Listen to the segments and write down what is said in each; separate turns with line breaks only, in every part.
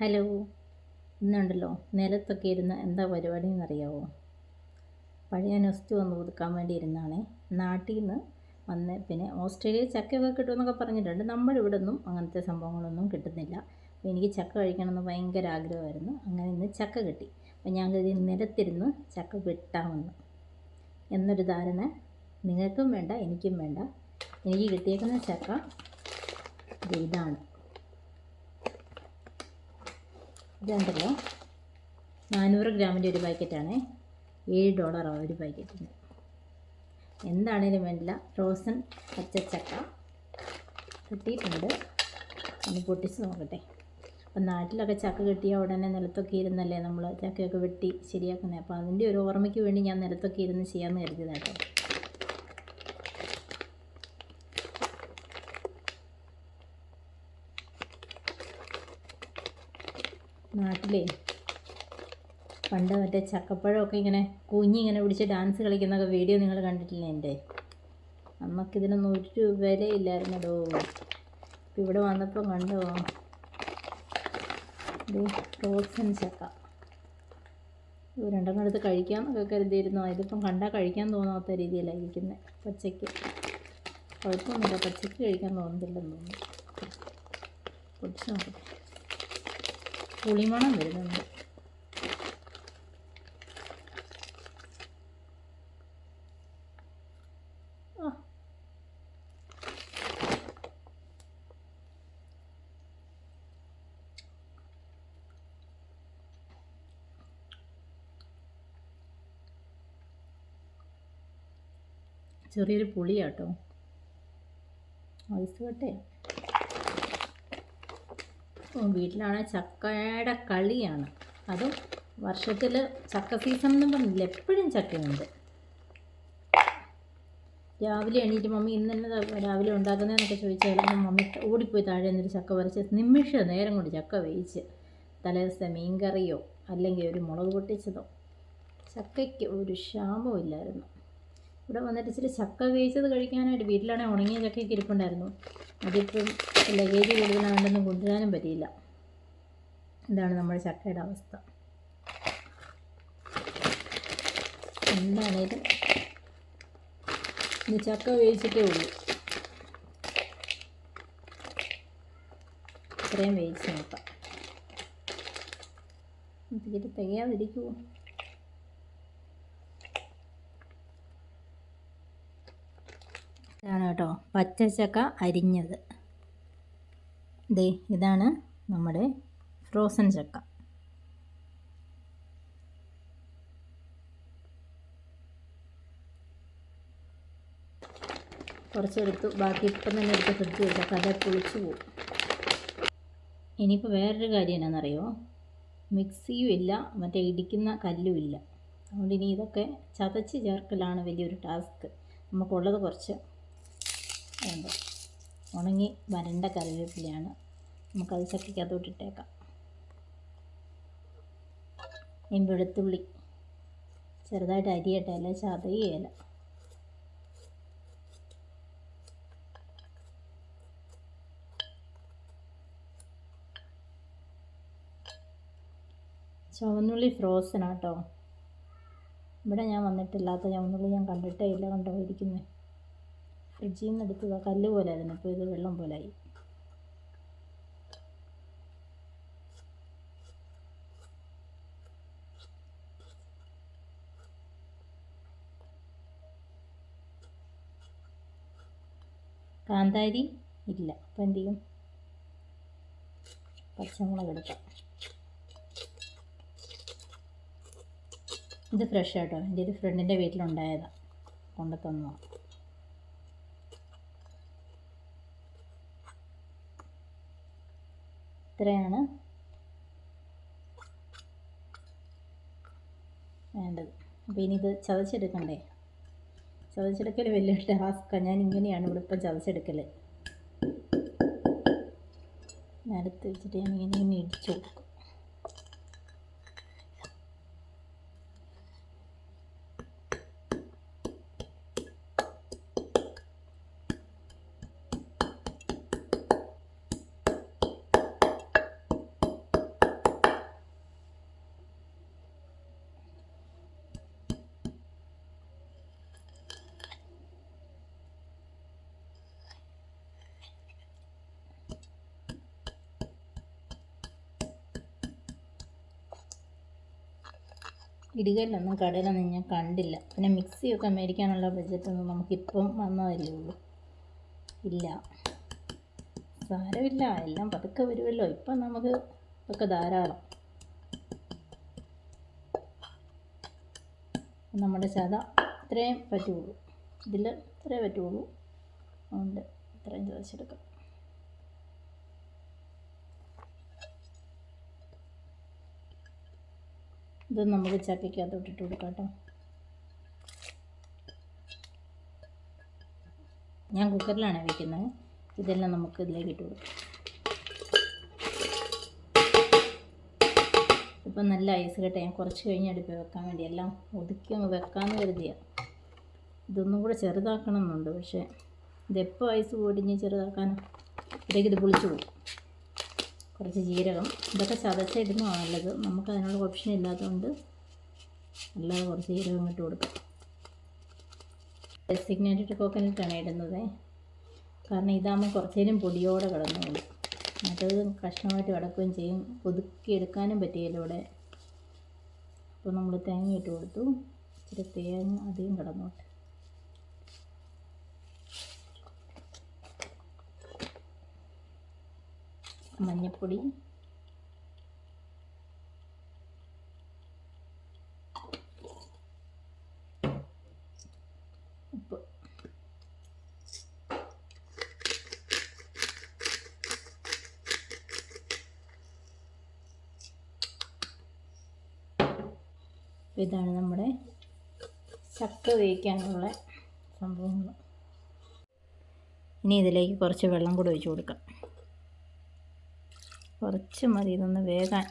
Hello. ഇന്നുണ്ടല്ലോ. നിലത്തൊക്കെ ഇരുന്ന് എന്താ പരിപാടി എന്നറിയാവോ പഴയ നെസ്റ്റ് ഒന്ന് പുതുക്കാൻ വേണ്ടി ഇരുന്നാണേ. നാട്ടിൽ നിന്ന് വന്ന് പിന്നെ ഓസ്ട്രേലിയയിൽ ചക്കയൊക്കെ കിട്ടുമെന്നൊക്കെ പറഞ്ഞിട്ടുണ്ട്. നമ്മുടെ ഇവിടെ ഒന്നും അങ്ങനത്തെ സംഭവങ്ങളൊന്നും കിട്ടുന്നില്ല. അപ്പോൾ എനിക്ക് ചക്ക കഴിക്കണമെന്ന് ഭയങ്കര ആഗ്രഹമായിരുന്നു. അങ്ങനെ ഇന്ന് ചക്ക കിട്ടി. അപ്പോൾ ഞാൻ കരുതി നിലത്തിരുന്ന് ചക്ക വെട്ടാമെന്ന്. എന്നൊരു ധാരണ നിങ്ങൾക്കും വേണ്ട എനിക്കും വേണ്ട. എനിക്ക് കിട്ടിയേക്കുന്ന ചക്ക ഇതാണ്. ഇതുണ്ടല്ലോ. നാനൂറ് ഗ്രാമിന്റെ ഒരു പാക്കറ്റാണ്. ഏഴ് ഡോളറാണ് ഒരു പാക്കറ്റിന്. എന്താണേലും വേണ്ടില്ല. ഫ്രോസൺ പച്ചച്ചക്ക കിട്ടിയിട്ടുണ്ട്. ഒന്ന് പൊട്ടിച്ച് നോക്കട്ടെ. അപ്പം നാട്ടിലൊക്കെ ചക്ക കിട്ടിയ ഉടനെ നിലത്തൊക്കെ ഇരുന്നല്ലേ നമ്മൾ ചക്കയൊക്കെ വെട്ടി ശരിയാക്കുന്നത് അപ്പോൾ അതിന്റെ ഒരു ഓർമ്മയ്ക്ക് വേണ്ടി ഞാൻ നിലത്തൊക്കെ ഇരുന്ന് ചെയ്യാമെന്ന് കരുതിയതാണ് നാട്ടിലേ പണ്ട് മറ്റേ ചക്കപ്പഴമൊക്കെ ഇങ്ങനെ കുഞ്ഞിങ്ങനെ പിടിച്ച് ഡാൻസ് കളിക്കുന്നൊക്കെ വീഡിയോ നിങ്ങൾ കണ്ടിട്ടില്ലേ എന്റെ? നമുക്കിതിനൊന്നും ഒരു വിലയില്ലായിരുന്നടോ ഇപ്പം ഇവിടെ വന്നപ്പോൾ കണ്ടോ? ഫ്രോസൺ ചക്ക. രണ്ടെണ്ണം എടുത്ത് കഴിക്കാമെന്നൊക്കെ കരുതിയിരുന്നു. ഇതിപ്പം കണ്ടാൽ കഴിക്കാൻ തോന്നാത്ത രീതിയിലാണ് ഇരിക്കുന്നത് പച്ചയ്ക്ക്. കുഴപ്പമൊന്നുമില്ല പച്ചയ്ക്ക് കഴിക്കാൻ തോന്നുന്നില്ലെന്ന് തോന്നുന്നു. പൊടിച്ചു നോക്കട്ടെ പുളിമണം വരുന്നുണ്ട്. ചെറിയൊരു പുളിയാട്ടോ. ഐസ് കട്ടയാണ് വീട്ടിലാണെ ചക്കയുടെ കളിയാണ്. അതും വർഷത്തിൽ ചക്ക സീസൺ എന്നും പറഞ്ഞില്ല? എപ്പോഴും ചക്കയുണ്ട്. രാവിലെ എണീറ്റ് മമ്മി ഇന്ന് തന്നെ രാവിലെ ഉണ്ടാക്കുന്നതെന്നൊക്കെ ചോദിച്ചാൽ മമ്മി ഓടിപ്പോയി താഴെ നിന്നൊരു ചക്ക പറിച്ച് നിമിഷ നേരം കൊണ്ട് ചക്ക വേവിച്ച് തലേദിവസത്തെ മീൻകറിയോ അല്ലെങ്കിൽ ഒരു മുളക് പൊട്ടിച്ചതോ ചക്കയ്ക്ക് ഒരു ക്ഷാമവും ഇല്ലായിരുന്നു. ഇവിടെ വന്നിട്ട് ഇച്ചിരി ചക്ക വേവിച്ചത് കഴിക്കാനായിട്ട് വീട്ടിലാണെങ്കിൽ ഉണങ്ങിയ ചക്കയൊക്കെ ഇരിപ്പുണ്ടായിരുന്നു. അതിപ്പം ലഗേജ് കൂടുതലാണെന്നൊന്നും കൊണ്ടുവരാനും പറ്റിയില്ല. ഇതാണ് നമ്മുടെ ചക്കയുടെ അവസ്ഥ. എന്താണേലും ഇനി ചക്ക വേവിച്ചിട്ടേ ഉള്ളൂ. ഇത്രയും വേവിച്ച് നോക്കാം. തീരെ തികയാതിരിക്കുമോ ഇതാണ് കേട്ടോ. പച്ചച്ചക്ക അരിഞ്ഞത്. ദേ ഇതാണ് നമ്മുടെ ഫ്രോസൺ ചക്ക. കുറച്ചെടുത്തു. ബാക്കി ഇപ്പം തന്നെ എടുത്ത് ഫ്രിഡ്ജ് വെച്ചാൽ കഥ പൊളിച്ചു പോകും ഇനിയിപ്പോൾ വേറൊരു കാര്യം എന്നാണെന്നറിയോ? മിക്സിയും ഇല്ല. മറ്റേ ഇടിക്കുന്ന കല്ലും ഇല്ല. അതുകൊണ്ട് ഇനി ഇതൊക്കെ ചതച്ച് ചേർക്കലാണ് വലിയൊരു ടാസ്ക്. നമുക്കുള്ളത് കുറച്ച് വേണ്ട? ഉണങ്ങി വരണ്ട കറിവേപ്പിലയാണ്. നമുക്കത് ചക്കിക്കകത്ത് ഇട്ടേക്കാം. ഇനി വെളുത്തുള്ളി. ചെറുതായിട്ട് അരിയട്ടെ അല്ല? ഇല. ചുവന്നുള്ളി ഫ്രോസൺ ആട്ടോ. ഇവിടെ ഞാൻ വന്നിട്ടില്ലാത്ത ചുവന്നുള്ളി ഞാൻ കണ്ടിട്ടേ ഇല്ല കണ്ടോ? ഇരിക്കുന്നത് ഫ്രിഡ്ജിൽ നിന്ന് എടുത്തത് കല്ല് പോലെ ആയിരുന്നു. ഇപ്പോൾ ഇത് വെള്ളം പോലായി. കാന്താരി ഇല്ല. അപ്പം എന്ത് ചെയ്യും? പച്ചമുളക് എടുക്കാം. ഇത് ഫ്രഷ് ആട്ടോ. എന്റെ ഒരു ഫ്രണ്ടിന്റെ വീട്ടിലുണ്ടായതാണ് കൊണ്ടു തന്നതാണ് ഇത്രയാണ് വേണ്ടത്. അപ്പോൾ ഇനി ഇത് ചതച്ചെടുക്കണ്ടേ? ചതച്ചെടുക്കൽ വലിയ ടാസ്ക്കാണ് ഞാൻ ഇങ്ങനെയാണ് ഇവിടെ ഇപ്പം ചതച്ചെടുക്കൽ നിലത്ത് വെച്ചിട്ട് ഞാൻ ഇങ്ങനെ ഇങ്ങനെ ഇടിച്ചു ഇടികല്ലൊന്നും കടയിലൊന്നും ഞാൻ കണ്ടില്ല. പിന്നെ മിക്സിയൊക്കെ മേടിക്കാനുള്ള ബഡ്ജറ്റൊന്നും നമുക്കിപ്പം വന്നതല്ലേ ഉള്ളൂ. ഇല്ല. സാരമില്ല. എല്ലാം പതുക്കെ വരുമല്ലോ. ഇപ്പം നമുക്ക് ഇതൊക്കെ ധാരാളം. നമ്മുടെ ചത ഇത്രയും പറ്റുള്ളൂ. ഇതിൽ ഇത്രേ പറ്റുള്ളൂ. അതുകൊണ്ട് ഇത്രയും ചോദിച്ചെടുക്കാം. ഇത് നമുക്ക് ചക്കയ്ക്കകത്തോട്ട് ഇട്ട് കൊടുക്കാം കേട്ടോ. ഞാൻ കുക്കറിലാണ് വയ്ക്കുന്നത് ഇതെല്ലാം നമുക്ക് ഇതിലേക്ക് ഇട്ട് കൊടുക്കാം. ഇപ്പം നല്ല ഐസ് കേട്ടോ. ഞാൻ കുറച്ച് കഴിഞ്ഞ് അടുപ്പിൽ വെക്കാൻ വേണ്ടി എല്ലാം ഒതുക്കി അങ്ങ് വെക്കാമെന്ന് കരുതിയ. ഇതൊന്നും കൂടെ ചെറുതാക്കണം എന്നുണ്ട് പക്ഷേ ഇതെപ്പോൾ ഐസ് പൊടിഞ്ഞ് ചെറുതാക്കാനും? ഇടയ്ക്ക് ഇത് പൊളിച്ചു പോകും കുറച്ച് ജീരകം. ഇതൊക്കെ ചതച്ചിടുന്നതാണ് നല്ലത്. നമുക്ക് അതിനുള്ള ഓപ്ഷൻ ഇല്ലാത്തതുകൊണ്ട് അല്ലാതെ കുറച്ച് ജീരകം ഇട്ട് കൊടുക്കാം. ഡെസിഗ്നേറ്റഡ് കോക്കനട്ടാണ് ഇടുന്നത്. കാരണം ഇതാകുമ്പോൾ കുറച്ചേരും പൊടിയോടെ കിടന്നുകൊണ്ട് മറ്റത് കഷ്ണമായിട്ട് കിടക്കുകയും ചെയ്യും. ഒതുക്കി എടുക്കാനും പറ്റിയല്ലോ ഇവിടെ. അപ്പോൾ നമ്മൾ തേങ്ങ ഇട്ട് കൊടുത്തു. ഇച്ചിരി തേങ്ങ അധികം കിടന്നോട്ടെ. മഞ്ഞൾപ്പൊടി ഉപ്പ്. ഇതാണ് നമ്മുടെ ചക്ക വേവിക്കാനുള്ള സംഭവങ്ങൾ. ഇനി ഇതിലേക്ക് കുറച്ച് വെള്ളം കൂടി ഒഴിച്ചു കൊടുക്കാം. കുറച്ച് മതി ഇതൊന്ന് വേകാൻ.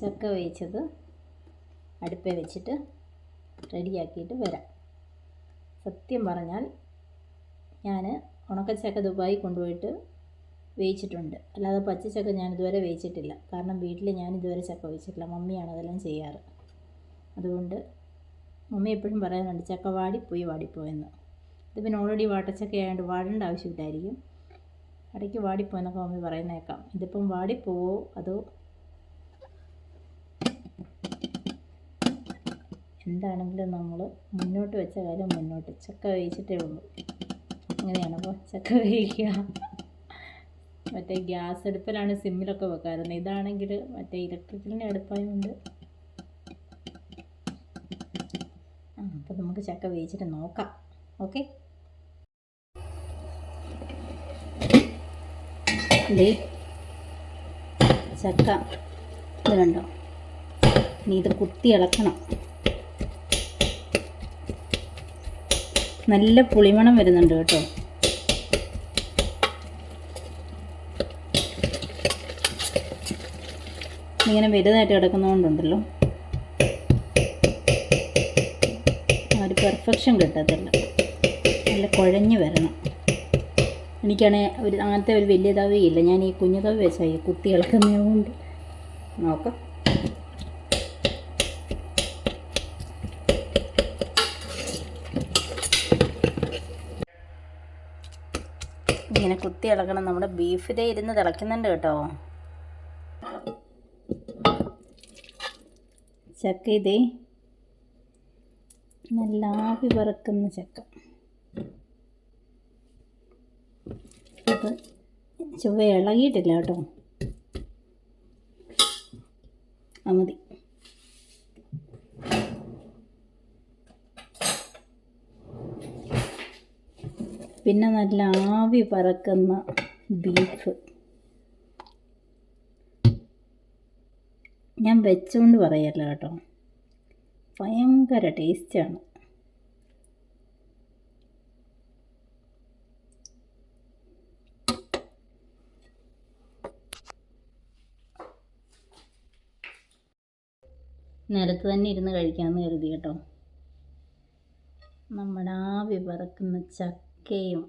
ചക്ക വേവിച്ചത് അടുപ്പേ വെച്ചിട്ട് റെഡിയാക്കിയിട്ട് വരാം. സത്യം പറഞ്ഞാൽ ഞാൻ ഉണക്കച്ചക്ക ദുബായി കൊണ്ടുപോയിട്ട് വേവിച്ചിട്ടുണ്ട്. അല്ലാതെ പച്ചച്ചക്ക ഞാൻ ഇതുവരെ വേവിച്ചിട്ടില്ല. കാരണം വീട്ടിൽ ഞാൻ ഇതുവരെ ചക്ക വെച്ചിട്ടില്ല മമ്മിയാണ് അതെല്ലാം ചെയ്യാറ്. അതുകൊണ്ട് മമ്മി എപ്പോഴും പറയാറുണ്ട് ചക്ക വാടിപ്പോയി വാടിപ്പോയെന്ന് ഇത് പിന്നെ ഓൾറെഡി വാട്ടച്ചക്ക ആയതുകൊണ്ട് വാടേണ്ട ആവശ്യമില്ലായിരിക്കും ഇടയ്ക്ക് വാടിപ്പോയെന്നൊക്കെ മമ്മി പറയുന്നേക്കാം. ഇതിപ്പം വാടിപ്പോവോ? അതോ എന്താണെങ്കിലും നമ്മൾ മുന്നോട്ട് വെച്ച കാര്യം മുന്നോട്ട്. ചക്ക വേവിച്ചിട്ടേ ഉള്ളൂ. അങ്ങനെയാണ് അപ്പോൾ ചക്ക വേവിക്കുക. മറ്റേ ഗ്യാസ് അടുപ്പിലാണ് സിമ്മിലൊക്കെ വെക്കാറുന്നത്. ഇതാണെങ്കിൽ മറ്റേ ഇലക്ട്രിക്കലിന്റെ അടുപ്പായതുകൊണ്ട്. ആ അപ്പോൾ നമുക്ക് ചക്ക വേവിച്ചിട്ട് നോക്കാം. ഓക്കെ? ചക്ക. ഇത് കണ്ടോ? ഇനി ഇത് കുത്തി ഇളക്കണം. നല്ല പുളിമണം വരുന്നുണ്ട് കേട്ടോ. ഇങ്ങനെ വലുതായിട്ട് കിടക്കുന്നതുകൊണ്ടുണ്ടല്ലോ ഒരു പെർഫെക്ഷൻ കിട്ടത്തില്ല. നല്ല കുഴഞ്ഞു വരണം. എനിക്കാണെങ്കിൽ ഒരു അങ്ങനത്തെ ഒരു വലിയ തവയില്ല ഞാൻ ഈ കുഞ്ഞു തവ വെച്ചാൽ ഈ കുത്തി ഇളക്കുന്നതുകൊണ്ട് നോക്കാം. ഇങ്ങനെ കുത്തി ഇളക്കണം. നമ്മുടെ ബീഫ് ഇരുന്ന് തിളയ്ക്കുന്നുണ്ട് കേട്ടോ. ചക്ക ഇതേ. നല്ല ആവി പറക്കുന്ന ചക്ക. അത് ചൊവ്വ ഇളകിയിട്ടില്ല കേട്ടോ. ആ മതി. പിന്നെ നല്ല ആവി പറക്കുന്ന ബീഫ്. ഞാൻ വെച്ചുകൊണ്ട് പറയല്ല കേട്ടോ. ഭയങ്കര ടേസ്റ്റാണ്. നിലത്ത് തന്നെ ഇരുന്ന് കഴിക്കാമെന്ന് കരുതി കേട്ടോ. നമ്മുടെ ആവി പറക്കുന്ന ചക്കയും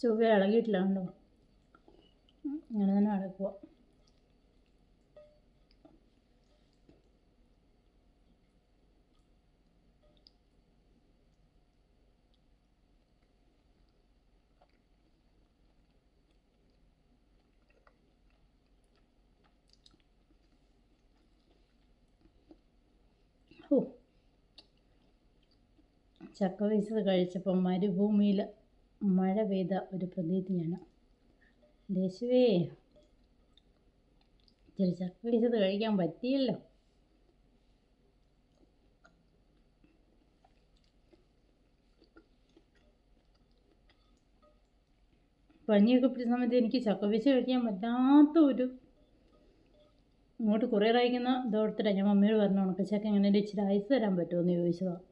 ചൊവ്വ ഇളകിയിട്ടില്ല കണ്ടോ ഇങ്ങനെ തന്നെ അടക്കുക ചക്ക വീശത് കഴിച്ചപ്പോൾ മരുഭൂമിയിൽ മഴ പെയ്ത ഒരു പ്രതീതിയാണ്. ദേശുവേ ഇച്ചിരി ചക്ക പിടിച്ചത് കഴിക്കാൻ പറ്റിയല്ലോ. പനിയൊക്കെ പിടിച്ച സമയത്ത് എനിക്ക് ചക്ക വീശ കഴിക്കാൻ പറ്റാത്ത ഒരു ഇങ്ങോട്ട് കുറേ അയക്കുന്ന ഇതോടത്തില്ല ഞാൻ മമ്മിയോട് പറഞ്ഞു ഉണക്കച്ചക്ക എങ്ങനെ ഇച്ചിരി ഐസ് തരാൻ പറ്റുമോ? എന്ന് ചോദിച്ചതാണ്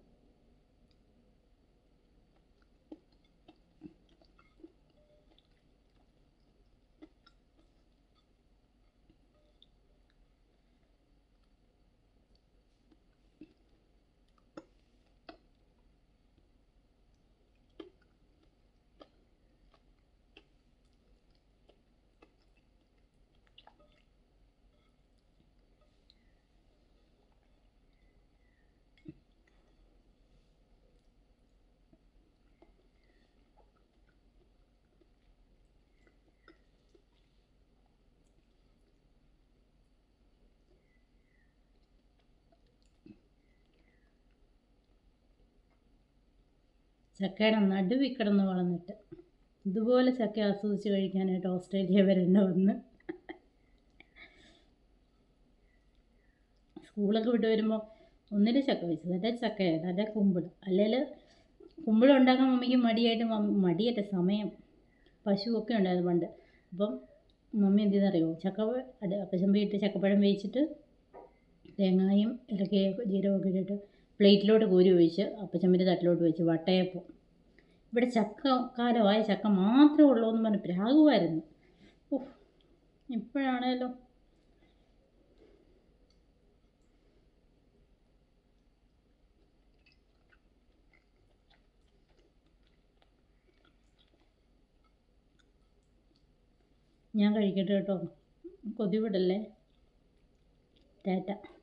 ചക്കയുടെ നടുവിൽ കിടന്ന് വളർന്നിട്ട്. ഇതുപോലെ ചക്ക ആസ്വദിച്ച് കഴിക്കാനായിട്ട് ഓസ്ട്രേലിയ വരേണ്ട വന്ന്. സ്കൂളൊക്കെ വിട്ട് വരുമ്പോൾ ഒന്നിൽ ചക്ക വെച്ചത് അല്ലെ ചക്കയായിട്ട് അല്ലെ കുമ്പിൾ. അല്ലെങ്കിൽ കുമ്പിൾ ഉണ്ടാക്കാൻ മമ്മിക്ക് മടിയായിട്ട് മടിയല്ല സമയം പശുവൊക്കെ ഉണ്ടായിരുന്നു പണ്ട്. അപ്പം മമ്മി എന്ത് ചെയ്തെന്നറിയോ ചക്ക അപ്പച്ചമ്പി ഇട്ട് ചക്കപ്പഴം വേവിച്ചിട്ട് തേങ്ങായും ഇലക്കയും ജീരകമൊക്കെ ഇട്ടിട്ട് പ്ലേറ്റിലോട്ട് കോരി ഒഴിച്ച് അപ്പച്ചമ്മിന്റെ തട്ടിലോട്ട് വെച്ച് വട്ടയപ്പം. ഇവിടെ ചക്ക കാലമായ ചക്ക മാത്രമേ ഉള്ളൂ എന്ന് പറഞ്ഞ് പ്രാകുമായിരുന്നു. ഓഹ് ഇപ്പോഴാണേലോ. ഞാൻ കഴിക്കട്ടെ കേട്ടോ. കൊതിവിടല്ലേ ടാറ്റ.